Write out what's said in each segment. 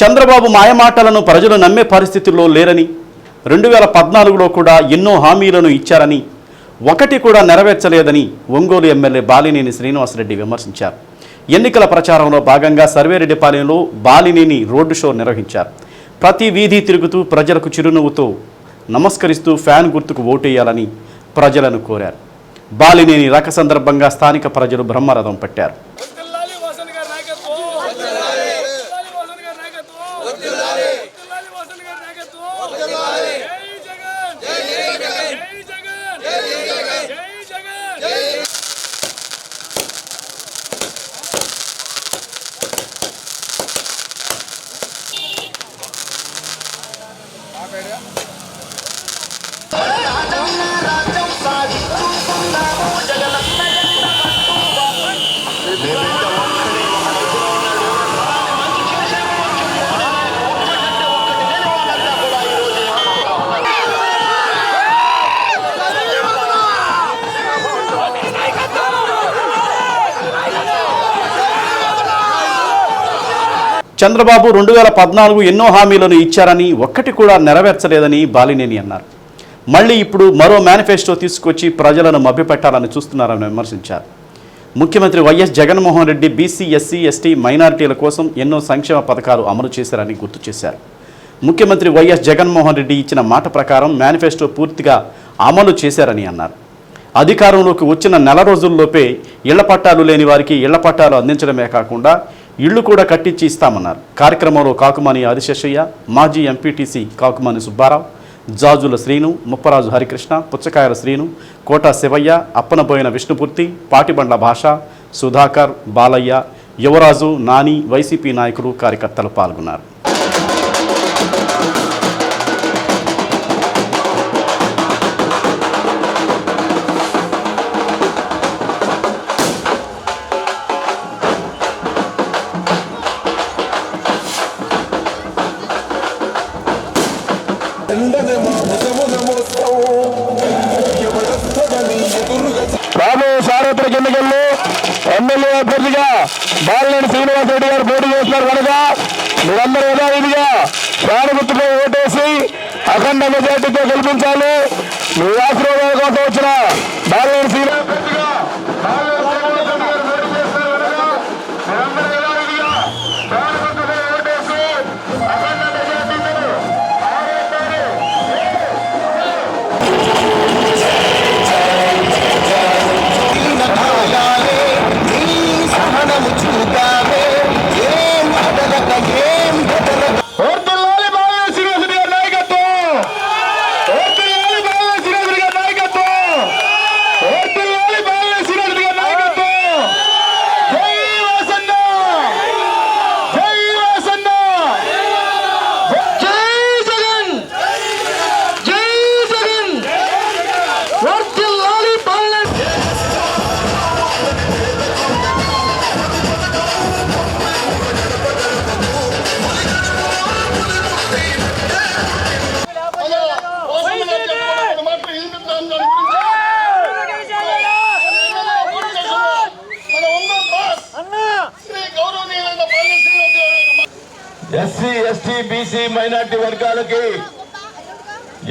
చంద్రబాబు మాయమాటలను ప్రజలు నమ్మే పరిస్థితుల్లో లేరని రెండు వేల పద్నాలుగులో కూడా ఎన్నో హామీలను ఇచ్చారని ఒకటి కూడా నెరవేర్చలేదని ఒంగోలు ఎమ్మెల్యే బాలినేని శ్రీనివాసరెడ్డి విమర్శించారు. ఎన్నికల ప్రచారంలో భాగంగా సర్వేరెడ్డిపాలెంలో బాలినేని రోడ్డు షో నిర్వహించారు. ప్రతి వీధి తిరుగుతూ ప్రజలకు చిరునవ్వుతో నమస్కరిస్తూ ఫ్యాన్ గుర్తుకు ఓటేయాలని ప్రజలను కోరారు. బాలినేని రక సందర్భంగా స్థానిక ప్రజలు బ్రహ్మరథం పట్టారు. చంద్రబాబు రెండు వేల పద్నాలుగు ఎన్నో హామీలను ఇచ్చారని ఒక్కటి కూడా నెరవేర్చలేదని బాలినేని అన్నారు. మళ్ళీ ఇప్పుడు మరో మేనిఫెస్టో తీసుకొచ్చి ప్రజలను మభ్యపెట్టాలని చూస్తున్నారని విమర్శించారు. ముఖ్యమంత్రి YS Jaganmohan Reddy BC SC ST మైనారిటీల కోసం ఎన్నో సంక్షేమ పథకాలు అమలు చేశారని గుర్తు చేశారు. ముఖ్యమంత్రి వైఎస్ జగన్మోహన్ రెడ్డి ఇచ్చిన మాట ప్రకారం మేనిఫెస్టో పూర్తిగా అమలు చేశారని అన్నారు. అధికారంలోకి వచ్చిన నెల రోజుల్లోపే ఇళ్ళ పట్టాలు లేని వారికి ఇళ్ళ పట్టాలు అందించడమే కాకుండా ఇళ్ళు కూడా కట్టించి ఇస్తామన్నారు. కార్యక్రమంలో కాకుమాని ఆదిశేషయ్య మాజీ ఎంపీటీసీ కాకుమాని సుబ్బారావు జాజుల శ్రీను ముప్పరాజు హరికృష్ణ పుచ్చకాయల శ్రీను కోట శివయ్య అప్పనబోయిన విష్ణుపూర్తి పాటిబండ్ల భాష సుధాకర్ బాలయ్య యువరాజు నాని వైసీపీ నాయకులు కార్యకర్తలు పాల్గొన్నారు. రాబోయే సార్వత్రిక ఎన్నికల్లో ఎమ్మెల్యే అభ్యర్థిగా బాలినేని శ్రీనివాస్ రెడ్డి గారు పోటీ చేస్తున్నారు కనుక మీరందరూ యథావిధిగా ప్రాణగుర్తుపై ఓటేసి అఖండ మెజార్టీతో గెలిపించాలి. మీ ఆశీర్వాదాల కోసం వచ్చిన ఎస్సీ ఎస్టీ బీసీ మైనార్టీ వర్గాలకి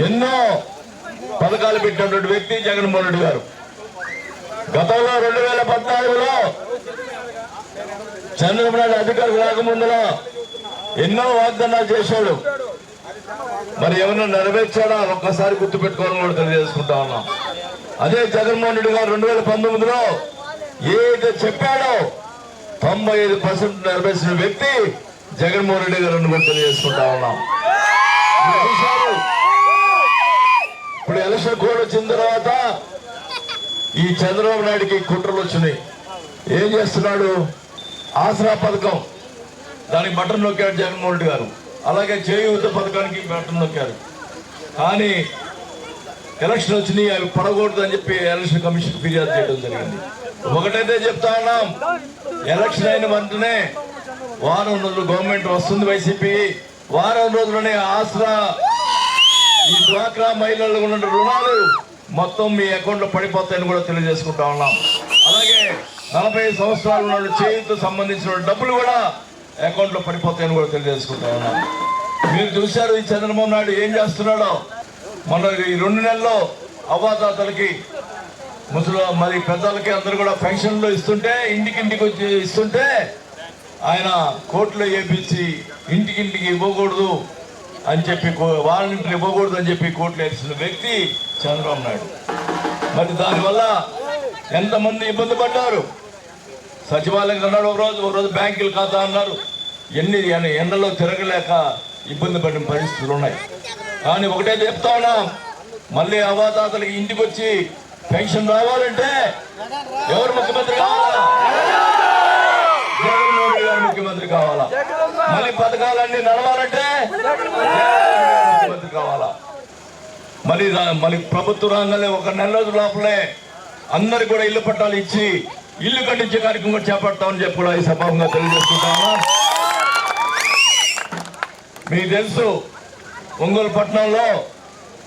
ఎన్నో పథకాలు పెట్టినటువంటి వ్యక్తి జగన్మోహన్ రెడ్డి గారు. గతంలో రెండు వేల పద్నాలుగులో చంద్రబాబు నాయుడు అధికారులు రాకముందులో ఎన్నో వాగ్దానాలు చేశాడు. మరి ఏమన్నా నెరవేర్చాడా? ఒక్కసారి గుర్తు పెట్టుకోవాలని కూడా తెలియజేసుకుంటా ఉన్నాం. అదే జగన్మోహన్ రెడ్డి గారు రెండు వేల పంతొమ్మిదిలో ఏదైతే చెప్పాడో తొంభై ఐదు పర్సెంట్ నెరవేర్చిన వ్యక్తి జగన్మోహన్ రెడ్డి గారు కూడా తెలియజేసుకుంటా ఉన్నాం. ఇప్పుడు ఎలక్షన్ కోడ్ వచ్చిన తర్వాత ఈ చంద్రబాబు నాయుడికి కుట్రలు వచ్చినాయి. ఏం చేస్తున్నాడు? ఆసరా పథకం. దానికి బటన్ నొక్కాడు జగన్మోహన్ రెడ్డి గారు. అలాగే చేయూత పథకానికి బటన్ నొక్కారు. కానీ ఎలక్షన్ వచ్చినాయి అవి పడకూడదు అని చెప్పి ఎలక్షన్ కమిషన్ ఫిర్యాదు చేయడం జరిగింది. ఒకటైతే చెప్తా ఉన్నాం. ఎలక్షన్ అయిన వెంటనే వారం రోజులు గవర్నమెంట్ వస్తుంది వైసీపీ. వారం రోజుల్లోనే ఆసరా. ఈ డ్వాక్రా మహిళలు ఉన్న రుణాలు మొత్తం మీ అకౌంట్లో పడిపోతాయని కూడా తెలియజేసుకుంటా ఉన్నాం. అలాగే నలభై సంవత్సరాల నాడు చేతితో సంబంధించిన డబ్బులు కూడా అకౌంట్లో పడిపోతాయని కూడా తెలియజేసుకుంటా ఉన్నాం. మీరు చూశారు ఈ చంద్రబాబు నాయుడు ఏం చేస్తున్నాడో? మన ఈ రెండు నెలల్లో అవ్వాతాతలకి ముసలి మరి పెద్దలకి అందరూ కూడా పెన్షన్లు ఇస్తుంటే ఇంటికి ఇంటికి వచ్చి ఇస్తుంటే ఆయన కోర్టులో వేయించి ఇంటికింటికి ఇవ్వకూడదు అని చెప్పి కో- వాళ్ళని ఇవ్వకూడదు అని చెప్పి కోర్టులో వేసిన వ్యక్తి చంద్రబాబు నాయుడు. మరి దానివల్ల ఎంతమంది ఇబ్బంది పడ్డారు? సచివాలయం అన్నాడు ఒక రోజు ఒక రోజు బ్యాంకులు ఖాతా అన్నారు. ఎన్ని ఎండలో తిరగలేక ఇబ్బంది పడిన పరిస్థితులు ఉన్నాయి. కానీ ఒకటే చెప్తా ఉన్నాం మళ్ళీ అవాతాతలకి ఇంటికి వచ్చి పెన్షన్ రావాలంటే ఎవరు ముఖ్యమంత్రి కావాలి జగన్మోహన్ రెడ్డి గారు ముఖ్యమంత్రి కావాలా మళ్ళీ పథకాలన్నీ నడవాలంటే? కావాలా మరి మరి ప్రభుత్వ రంగంలో ఒక నెల రోజుల లోపలే అందరికి కూడా ఇల్లు పట్టాలు ఇచ్చి ఇల్లు కట్టించే కార్యక్రమం కూడా చేపడతామని చెప్పి కూడా ఈ సభాముగా తెలియజేసుకుంటామా మీకు తెలుసు ఒంగోలు పట్టణంలో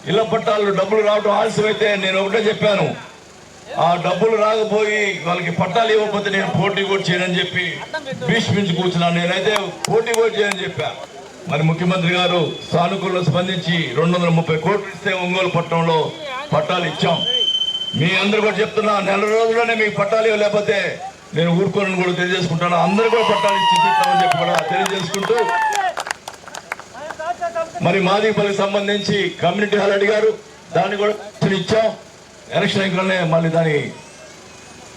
ఇళ్ళ పట్టాలు డబ్బులు రావడం ఆలస్యమైతే నేను ఒకటే చెప్పాను. ఆ డబ్బులు రాకపోయి వాళ్ళకి పట్టాలు ఇవ్వకపోతే నేను పోటీ కూడా చేయనని చెప్పి భీష్మించి కూర్చున్నాను. నేనైతే పోటీ కూడా చేయని చెప్పా. మరి ముఖ్యమంత్రి గారు సానుకూలం స్పందించి రెండు వందల ముప్పై కోట్లు ఇస్తే ఒంగోలు పట్టణంలో పట్టాలు ఇచ్చాం. మీ అందరు కూడా చెప్తున్నా నెల రోజుల్లోనే మీకు పట్టాలు ఇవ్వలేకపోతే నేను ఊరుకోనని కూడా తెలియజేసుకుంటాను. అందరు కూడా పట్టాలు ఇచ్చి చెప్తామని చెప్పి కూడా తెలియజేసుకుంటూ మరి మాదిపల్లికి సంబంధించి కమ్యూనిటీ హాల్ అడిగారు. దాన్ని కూడా ఇచ్చాం. ఎలక్షన్ అయిపోయినే మళ్ళీ దాన్ని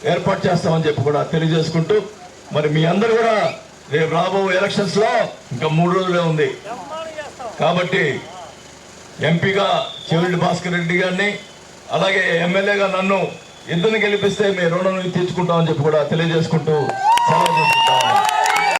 ఏర్పాటు చేస్తామని చెప్పి కూడా తెలియజేసుకుంటూ మరి మీ అందరు కూడా రేపు రాబో ఎలక్షన్స్లో ఇంకా మూడు రోజులే ఉంది. కాబట్టి ఎంపీగా చెవిరెడ్డి భాస్కర్ రెడ్డి గారిని అలాగే ఎమ్మెల్యేగా నన్ను ఇద్దరిని గెలిపిస్తే మీ రుణం తీర్చుకుంటామని చెప్పి కూడా తెలియజేసుకుంటూ